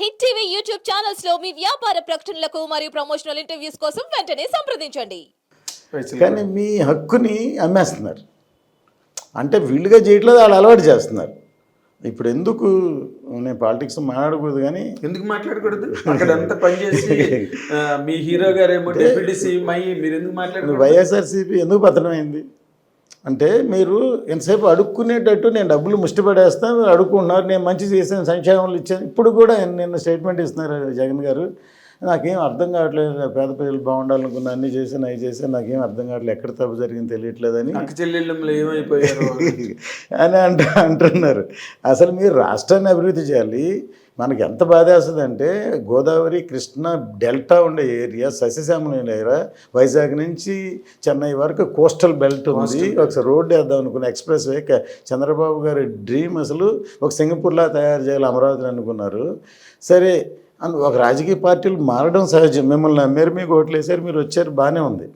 Hit TV YouTube ఛానల్స్లో మీ వ్యాపార ప్రకటనలకు మరియు ప్రమోషనల్ ఇంటర్వ్యూస్ కోసం వెంటనే సంప్రదించండి. కానీ మీ హక్కుని అమ్మేస్తున్నారు. అంటే వీళ్ళుగా చేయట్లేదు వాళ్ళు అలవాటు చేస్తున్నారు. ఇప్పుడు ఎందుకు? నేను పాలిటిక్స్ మాట్లాడకూడదు కానీ ఎందుకు మాట్లాడకూడదు? అక్కడ అంతా పనిచేసి మీ హీరో గారేమో డిప్యూటీ సీఎం అయ్యి మీరు ఎందుకు మాట్లాడకూడదు? వైఎస్ఆర్సీపీ ఎందుకు పతనమైంది? అంటే మీరు ఎంతసేపు అడుక్కునేటట్టు నేను డబ్బులు ముష్టి పడేస్తాను అడుక్కున్నారు నేను మంచి చేశాను సంక్షేమాలు ఇచ్చాను. ఇప్పుడు కూడా నిన్న స్టేట్మెంట్ ఇస్తున్నారు జగన్ గారు. నాకేం అర్థం కావట్లేదు. పేద ప్రజలు బాగుండాలనుకున్నా అన్ని చేశాను అవి చేశాను నాకేం అర్థం కావట్లేదు. ఎక్కడ తప్పు జరిగింది తెలియట్లేదని. ఏమైపోయారు అని అంట అంటున్నారు. అసలు మీరు రాష్ట్రాన్ని అభివృద్ధి చేయాలి. మనకి ఎంత బాధ వేస్తుందంటే గోదావరి కృష్ణ డెల్టా ఉండే ఏరియా సస్యశ్యామలమైన ఏరియా వైజాగ్ నుంచి చెన్నై వరకు కోస్టల్ బెల్ట్ ఉంది. ఒకసారి రోడ్డు వేద్దాం అనుకున్న ఎక్స్ప్రెస్ వే చంద్రబాబు గారి డ్రీమ్ అసలు ఒక సింగపూర్లా తయారు చేయాలి అమరావతిని అనుకున్నారు. సరే అందు ఒక రాజకీయ పార్టీలు మారడం సహజం. మిమ్మల్ని నమ్మారు మీకు ఓట్లు వేసారు మీరు వచ్చారు బాగానే ఉంది.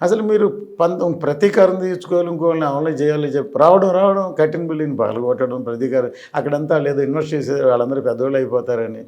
అసలు మీరు పంత ప్రతీకారం తీర్చుకోవాలి ఇంకోళ్ళని అమలు చేయాలి చెప్పి రావడం రావడం కట్టిన బిల్డింగ్ పగలగొట్టడం ప్రతీకారం. అక్కడంతా లేదు ఇన్వెస్ట్ చేసే వాళ్ళందరూ పెద్దవాళ్ళు అయిపోతారని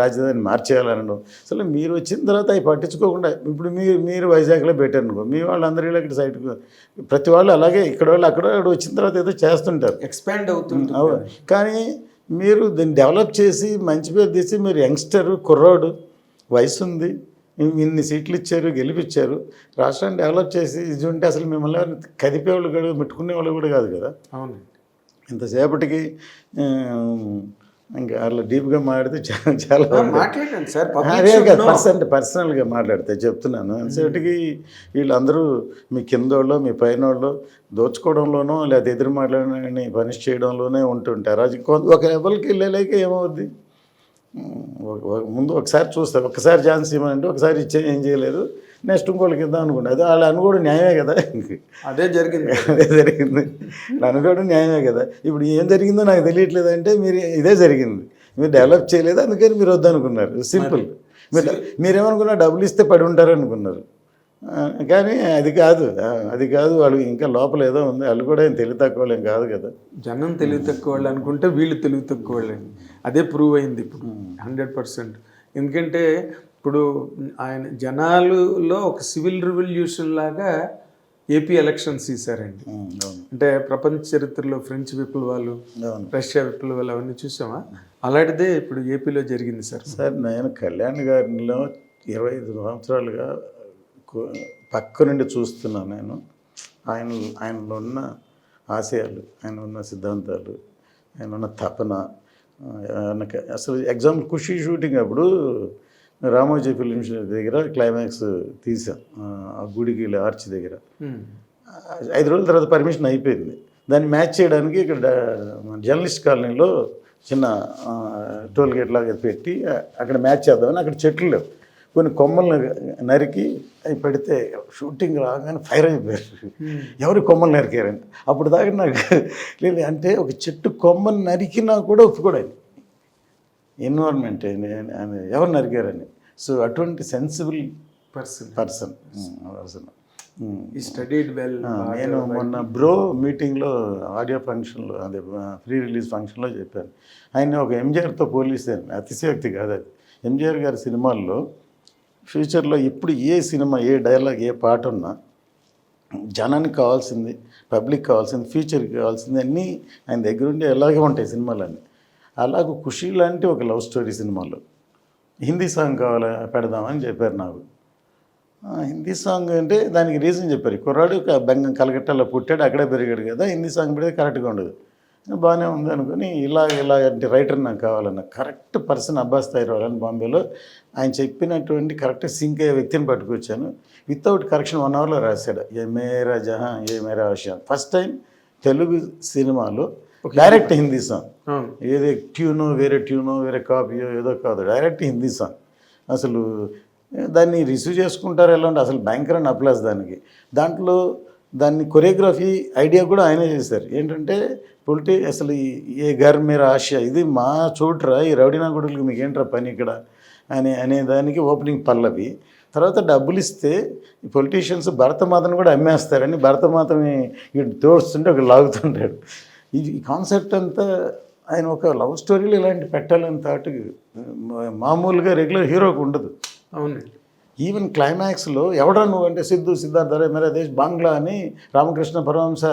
రాజధాని మార్చేయాలనడం. అసలు మీరు వచ్చిన తర్వాత అవి పట్టించుకోకుండా ఇప్పుడు మీరు మీరు వైజాగ్లో పెట్టారు అనుకో మీ వాళ్ళందరూ ఇక్కడ సైట్కు ప్రతి వాళ్ళు అలాగే ఇక్కడ వాళ్ళు అక్కడ వచ్చిన తర్వాత ఏదో చేస్తుంటారు. ఎక్స్పాండ్ అవుతుంది కానీ మీరు దీన్ని డెవలప్ చేసి మంచి పేరు తీసి మీరు యంగ్స్టర్ కుర్రోడు వయసు ఉంది ఇన్ని- సీట్లు ఇచ్చారు గెలిపించారు రాష్ట్రాన్ని డెవలప్ చేసి ఇది ఉంటే అసలు మిమ్మల్ని కదిపేవాళ్ళు కూడా పెట్టుకునే వాళ్ళు కూడా కాదు కదా. అవును. ఇంతసేపటికి ఇంకా అట్లా డీప్గా మాట్లాడితే చాలా చాలా మాట్లాడండి సార్. అదే కదా పర్సన్ పర్సనల్గా మాట్లాడితే చెప్తున్నాను. అంతసేపటికి వీళ్ళందరూ మీ కిందోళ్ళు మీ పైనోళ్ళు దోచుకోవడంలోనో లేదా ఎదురు మాట్లాడని పనిష్ చేయడంలోనే ఉంటుంటారు. అది కొంత ఒక లెవెల్కి వెళ్ళలేక ఏమవుద్ది? ముందు ఒకసారి చూస్తారు. ఒకసారి ఛాన్స్ ఇవ్వమంటే ఒకసారి ఇచ్చే ఏం చేయలేదు. నెక్స్ట్ ఇంకోళ్ళకి ఇద్దాం అనుకుంటే అది వాళ్ళు అనుకోవడం న్యాయమే కదా. అదే జరిగింది. అదే జరిగింది. అనుకోవడం న్యాయమే కదా. ఇప్పుడు ఏం జరిగిందో నాకు తెలియట్లేదు అంటే మీరు ఇదే జరిగింది. మీరు డెవలప్ చేయలేదు అందుకని మీరు వద్దనుకున్నారు. సింపుల్. మీరు మీరేమనుకున్నా డబ్బులు ఇస్తే పడి ఉంటారు అనుకున్నారు కానీ అది కాదు. అది కాదు. వాళ్ళు ఇంకా లోపల ఏదో ఉంది. వాళ్ళు కూడా ఏం తెలివి తక్కువ వాళ్ళేం కాదు కదా. జనం తెలివి తక్కువ వాళ్ళు అనుకుంటే వీళ్ళు తెలివి తక్కువ వాళ్ళని అదే ప్రూవ్ అయింది ఇప్పుడు. హండ్రెడ్ పర్సెంట్ ఎందుకంటే ఇప్పుడు ఆయన జనాలులో ఒక సివిల్ రివల్యూషన్ లాగా ఏపీ ఎలక్షన్స్ తీశారండి. అంటే ప్రపంచ చరిత్రలో ఫ్రెంచ్ విప్లవాలు రష్యా విప్లవాలు అవన్నీ చూసామా? అలాంటిదే ఇప్పుడు ఏపీలో జరిగింది సార్. సార్ నేను కళ్యాణ్ గారిలో ఇరవై ఐదు సంవత్సరాలుగా పక్క నుండి చూస్తున్నాను నేను. ఆయన ఆయనలో ఉన్న ఆశయాలు ఆయన ఉన్న సిద్ధాంతాలు ఆయన ఉన్న తపన అసలు ఎగ్జాంపుల్ ఖుషి షూటింగ్ అప్పుడు రామోజీ ఫిలిం దగ్గర క్లైమాక్స్ తీసాం ఆ, గుడికి ఆర్చ్ దగ్గర. ఐదు రోజుల తర్వాత పర్మిషన్ అయిపోయింది. దాన్ని మ్యాచ్ చేయడానికి ఇక్కడ జర్నలిస్ట్ కాలనీలో చిన్న టోల్ గేట్ లాగా పెట్టి అక్కడ మ్యాచ్ చేద్దామని అక్కడ చెట్లు లేవు. కొన్ని కొమ్మలు నరికి అవి పెడితే షూటింగ్ రాగానే ఫైర్ అయిపోయారు. ఎవరు కొమ్మలు నరికారని. అప్పుడు దాకా నాకు లేదు అంటే ఒక చెట్టు కొమ్మను నరికినా కూడా ఒప్పుకోడాలి ఎన్విరాన్మెంట్ ఎవరు నరికారని. సో అటువంటి సెన్సిబుల్ పర్సన్ పర్సన్ పర్సన్ ఈ స్టడీడ్ వెల్ నేను మొన్న బ్రో మీటింగ్లో ఆడియో ఫంక్షన్లో అదే ఫ్రీ రిలీజ్ ఫంక్షన్లో చెప్పాను. ఆయన ఒక ఎంజిఆర్తో పోలీసాను అతిశయోక్తి కాదు అది. ఎంజిఆర్ గారి సినిమాల్లో ఫ్యూచర్లో ఇప్పుడు ఏ సినిమా ఏ డైలాగ్ ఏ పాట ఉన్నా జనానికి కావాల్సింది పబ్లిక్ కావాల్సింది ఫ్యూచర్కి కావాల్సింది అన్నీ ఆయన దగ్గర ఉండి ఎలాగే ఉంటాయి సినిమాలన్నీ. అలాగ ఖుషి లాంటి ఒక లవ్ స్టోరీ సినిమాలో. హిందీ సాంగ్ కావాలా? పెడదామని చెప్పారు నాకు. హిందీ సాంగ్ అంటే దానికి రీజన్ చెప్పారు. కుర్రాడు బెంగం కలకట్టాలో పుట్టాడు అక్కడే పెరిగాడు కదా హిందీ సాంగ్ పెడితే కరెక్ట్గా ఉండదు. బాగానే ఉంది అనుకుని ఇలా ఇలాంటి రైటర్ నాకు కావాలన్న కరెక్ట్ పర్సన్ అబ్బాస్ తయారు బాంబేలో ఆయన చెప్పినటువంటి కరెక్ట్ సింక్ అయ్యే వ్యక్తిని పట్టుకొచ్చాను. వితౌట్ కరెక్షన్ వన్ అవర్లో రాశాడు. ఏ మేరా జహా ఏ మేరా ఆషా ఫస్ట్ టైం తెలుగు సినిమాలో డైరెక్ట్ హిందీ సాంగ్ ఏదో ట్యూనో వేరే ట్యూనో వేరే కాపీయో ఏదో కాదు. డైరెక్ట్ హిందీ సాంగ్ అసలు దాన్ని రిసీవ్ చేసుకుంటారు ఎలా అంటే అసలు భయంకరమైన అప్లాస్ దానికి. దాంట్లో దాన్ని కొరియోగ్రఫీ ఐడియా కూడా ఆయనే చేశారు. ఏంటంటే పొలిటి అసలు ఏ గర్ మీర ఆశ ఇది మా చోటురా ఈ రౌడీనా గుడులకు మీకు ఏంట్రా పని ఇక్కడ? అని అనే దానికి ఓపెనింగ్ పల్లవి. తర్వాత డబ్బులు ఇస్తే ఈ పొలిటీషియన్స్ భరతమాతను కూడా అమ్మేస్తారని భరతమాతని ఇటు తోడుస్తుంటే ఒక లాగుతుంటాడు. ఇది ఈ కాన్సెప్ట్ అంతా ఆయన ఒక లవ్ స్టోరీలు ఇలాంటి పెట్టాలని థాట్ మామూలుగా రెగ్యులర్ హీరోకి ఉండదు. అవునండి. ఈవెన్ క్లైమాక్స్లో ఎవడా నువ్వు అంటే సిద్ధు సిద్ధార్థ రే మేరా దేశ్ బాంగ్లా అని రామకృష్ణ పరమహంస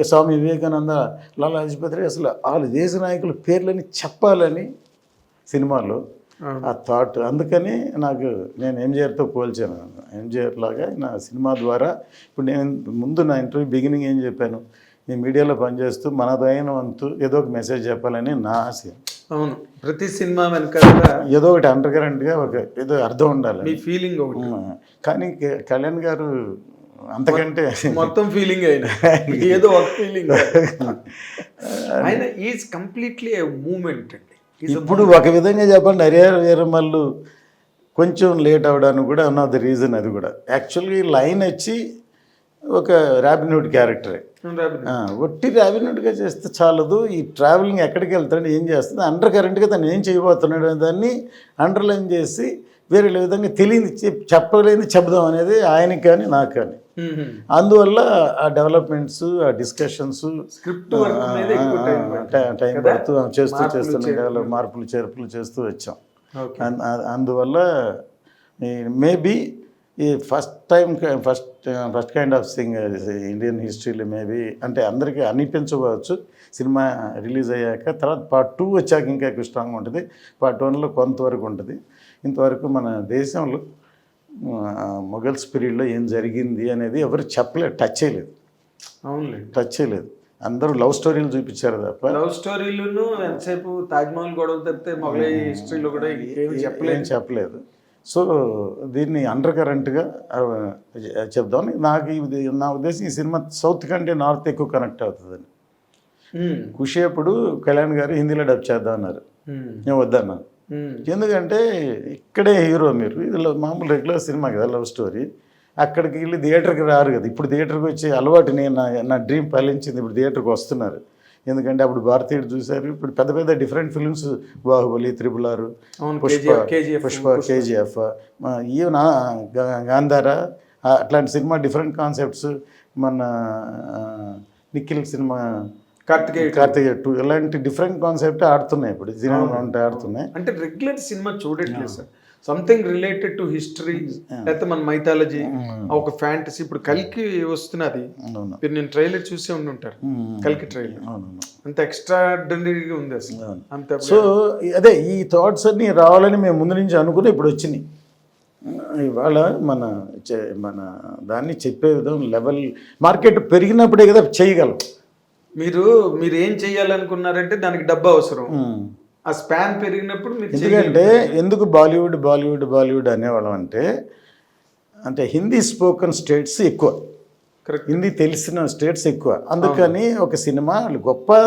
స్వామి వివేకానంద లాలా లజపతి అసలు వాళ్ళు దేశ నాయకుల పేర్లని చెప్పాలని సినిమాలో. ఆ. థాట్. అందుకని నాకు నేను ఎంజిఆర్తో పోల్చాను. ఎంజిఆర్ లాగా నా సినిమా ద్వారా ఇప్పుడు నేను ముందు నా ఇంటర్వ్యూ బిగినింగ్ ఏం చెప్పాను? నేను మీడియాలో పనిచేస్తూ మనదైన వంతు ఏదో ఒక మెసేజ్ చెప్పాలని నా ఆశ. అవును. ప్రతి సినిమా వెనకాల ఏదో ఒకటి అండర్ కరెంట్గా ఒక ఏదో అర్థం ఉండాలి. మీ ఫీలింగ్ ఒకటి. కానీ కళ్యాణ్ గారు అంతకంటే మొత్తం ఫీలింగ్ అయినా ఏదో ఒక ఫీలింగ్ ఆయన ఈజ్ కంప్లీట్లీ మూమెంట్ అండి. ఇప్పుడు ఒక విధంగా చెప్పండి హరిహర వీరమల్లు కొంచెం లేట్ అవడానికి కూడా ఆఫ్ ద రీజన్ అది కూడా. యాక్చువల్గా ఈ లైన్ వచ్చి ఒక ర్యాబిన్వుడ్ క్యారెక్టరే ఒట్టి ర్యాబిన్వుడ్గా చేస్తే చాలదు. ఈ ట్రావెలింగ్ ఎక్కడికి వెళ్తాడు ఏం చేస్తుంది? అండర్ కరెంట్గా తను ఏం చేయబోతున్నాడు అనే దాన్ని అండర్లైన్ చేసి వేరే విధంగా తెలియని చెప్- చెప్పలేని చెప్దాం అనేది ఆయనకి కానీ నాకు కానీ. అందువల్ల ఆ డెవలప్మెంట్స్ ఆ డిస్కషన్స్ స్క్రిప్ట్ టైం? పడుతూ చేస్తూ మార్పులు చేస్తూ చేర్పులు. మార్పులు చేర్పులు చేస్తూ వచ్చాం. అందువల్ల మేబీ ఈ first time first first kind of thing Indian హిస్టరీలో మేబీ అంటే అందరికీ అనిపించవచ్చు. సినిమా రిలీజ్ అయ్యాక తర్వాత పార్ట్ టూ వచ్చాక ఇంకా ఎక్కువ స్ట్రాంగ్ ఉంటుంది. పార్ట్ వన్లో కొంతవరకు ఉంటుంది. ఇంతవరకు మన దేశంలో మొఘల్స్ పీరియడ్లో ఏం జరిగింది అనేది ఎవరు చెప్పలేదు టచ్ చేయలేదు. అవునులేండి టచ్ చేయలేదు. అందరూ లవ్ స్టోరీలు చూపించారు తప్ప లవ్ స్టోరీలను ఎంతసేపు తాజ్ మహల్ గొడవ తప్పితే మొగలై హిస్టరీలో కూడా ఏం చెప్పలేదు. చెప్పలేదు. సో దీన్ని అండర్ కరెంట్గా చెప్దామని నాకు ఇది నా ఉద్దేశం ఈ సినిమా సౌత్ కంటే నార్త్ ఎక్కువ కనెక్ట్ అవుతుందని. ఖుషి అప్పుడు కళ్యాణ్ గారు హిందీలో డబ్ చేద్దాం అన్నారు. నేను వద్దన్నాను. ఎందుకంటే ఇక్కడే హీరో మీరు. ఇది మామూలు రెగ్యులర్ సినిమా కదా లవ్ స్టోరీ అక్కడికి వెళ్ళి థియేటర్కి రారు కదా. ఇప్పుడు థియేటర్కి వచ్చే అలవాటు నేను నా నా డ్రీమ్ ఫలించింది ఇప్పుడు థియేటర్కి వస్తున్నారు. ఎందుకంటే అప్పుడు భారతీయుడు చూశారు. ఇప్పుడు పెద్ద పెద్ద different films Baahubali triple R Pushpa KGF KGF Pushpa KGF. Even Gandhara అట్లాంటి సినిమా డిఫరెంట్ కాన్సెప్ట్స్. మన నిఖిల్ సినిమా కార్తికేయ కార్తికేయ టూ. ఇలాంటి డిఫరెంట్ కాన్సెప్ట్ ఆడుతున్నాయి ఇప్పుడు. సినిమా ఉంటే ఆడుతున్నాయి. అంటే రెగ్యులర్ సినిమా చూడట్లేదు sir. Something related to history లేకపోతే మన మైథాలజీ ఒక ఫ్యాంటసీ ఇప్పుడు కలికి వస్తున్నది. మీరు నేను ట్రైలర్ చూసే ఉండి ఉంటారు. మ్మ్. కలికి ట్రైలర్ అంత ఎక్స్ట్రా ఆర్డినరీగా ఉంది అసలు. అంత సో అదే ఈ థాట్స్ అన్నీ రావాలని మేము ముందు నుంచి అనుకుని ఇప్పుడు వచ్చినాయి. ఇవాళ మన మన దాన్ని చెప్పే విధం లెవెల్ మార్కెట్ పెరిగినప్పుడే కదా చేయగలం. మీరు మీరు ఏం చేయాలనుకున్నారంటే దానికి డబ్బు అవసరం. ఆ స్పాన్ పెరిగినప్పుడు మీరు ఎందుకంటే ఎందుకు బాలీవుడ్ బాలీవుడ్ బాలీవుడ్ అనేవాళ్ళం అంటే అంటే హిందీ స్పోకన్ స్టేట్స్ ఎక్కువ. కరెక్ట్. హిందీ తెలిసిన స్టేట్స్ ఎక్కువ. అందుకని ఒక సినిమా గొప్ప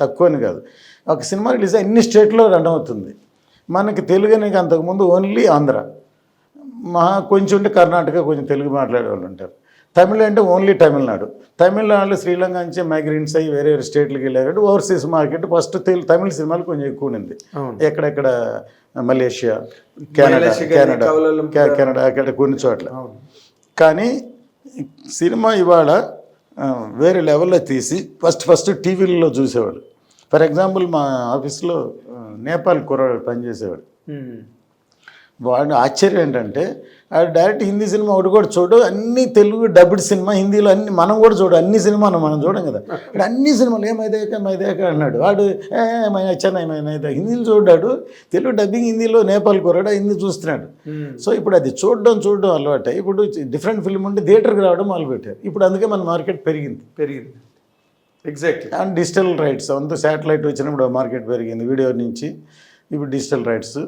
తక్కువ అని కాదు. ఒక సినిమా రిలీజ్ అన్ని స్టేట్లో రన్ అవుతుంది. మనకి తెలుగు అనేది అంతకుముందు ఓన్లీ ఆంధ్ర. మహా కొంచెం ఉంటే కర్ణాటక కొంచెం తెలుగు మాట్లాడే వాళ్ళు ఉంటారు. తమిళ అంటే ఓన్లీ తమిళనాడు. తమిళనాడులో శ్రీలంక నుంచి మైగ్రెంట్స్ అయ్యి వేరే వేరే స్టేట్లకు వెళ్ళారు ఓవర్సీస్ మార్కెట్ ఫస్ట్ తెలు తమిళ సినిమాలు కొంచెం ఎక్కువ ఉంది. ఎక్కడెక్కడ? మలేషియా కెనడా కెనడా కెనడా అక్కడ కొన్ని చోట్ల. కానీ సినిమా ఇవాళ వేరే లెవెల్లో తీసి ఫస్ట్ ఫస్ట్ టీవీలలో చూసేవాడు ఫర్ ఎగ్జాంపుల్ మా ఆఫీస్లో నేపాల్ కుర్రాడు పనిచేసేవాడు వాడు ఆశ్చర్యం ఏంటంటే డైరెక్ట్ హిందీ సినిమా ఒకటి కూడా చూడు అన్ని తెలుగు డబ్బుడ్ సినిమా హిందీలో అన్ని మనం కూడా చూడు అన్ని సినిమాను మనం చూడం కదా. ఇక్కడ అన్ని సినిమాలు ఏమైదాక మైదాక అన్నాడు. వాడు ఏ చెన్నై మైదాక హిందీలో చూడ్డాడు తెలుగు డబ్బింగ్ హిందీలో నేపాల్ కుర్రాడు హిందీ చూస్తున్నాడు. మ్మ్. సో ఇప్పుడు అది చూడడం చూడడం అలవాటు ఇప్పుడు డిఫరెంట్ ఫిల్మ్ ఉంటే థియేటర్కి రావడం మొదలుపెట్టారు. ఇప్పుడు అందుకే మన మార్కెట్ పెరిగింది. పెరిగింది. ఎగ్జాక్ట్లీ అండ్ డిజిటల్ రైట్స్ అంతా శాటిలైట్ వచ్చినప్పుడు మార్కెట్ పెరిగింది. వీడియో నుంచి ఇప్పుడు డిజిటల్ రైట్స్.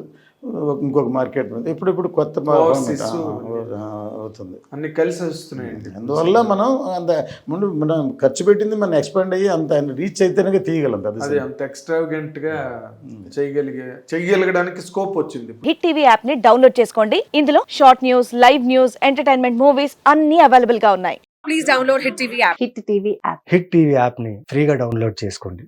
ఇంకొక మార్కెట్ ఉంది. ఇప్పుడు ఇప్పుడు కొత్త అవుతుంది. అన్ని కలిసి వస్తున్నాయండి. అందువల్ల మనం అంత ముందు మనం ఖర్చు పెట్టింది మనం ఎక్స్పాండ్ అయ్యి అంత రీచ్ అయితేనే తీయగలం అది అంత ఎక్స్ట్రావెంట్గా చేయగలిగే చేయగలగడానికి స్కోప్ వచ్చింది హిట్ టీవీ యాప్ని డౌన్లోడ్ చేసుకోండి. ఇందులో short news live news entertainment movies అన్ని అవైలబుల్గా ఉన్నాయి. Please download Hit TV app. Hit TV app hit TV యాప్ని ఫ్రీగా డౌన్లోడ్ చేసుకోండి.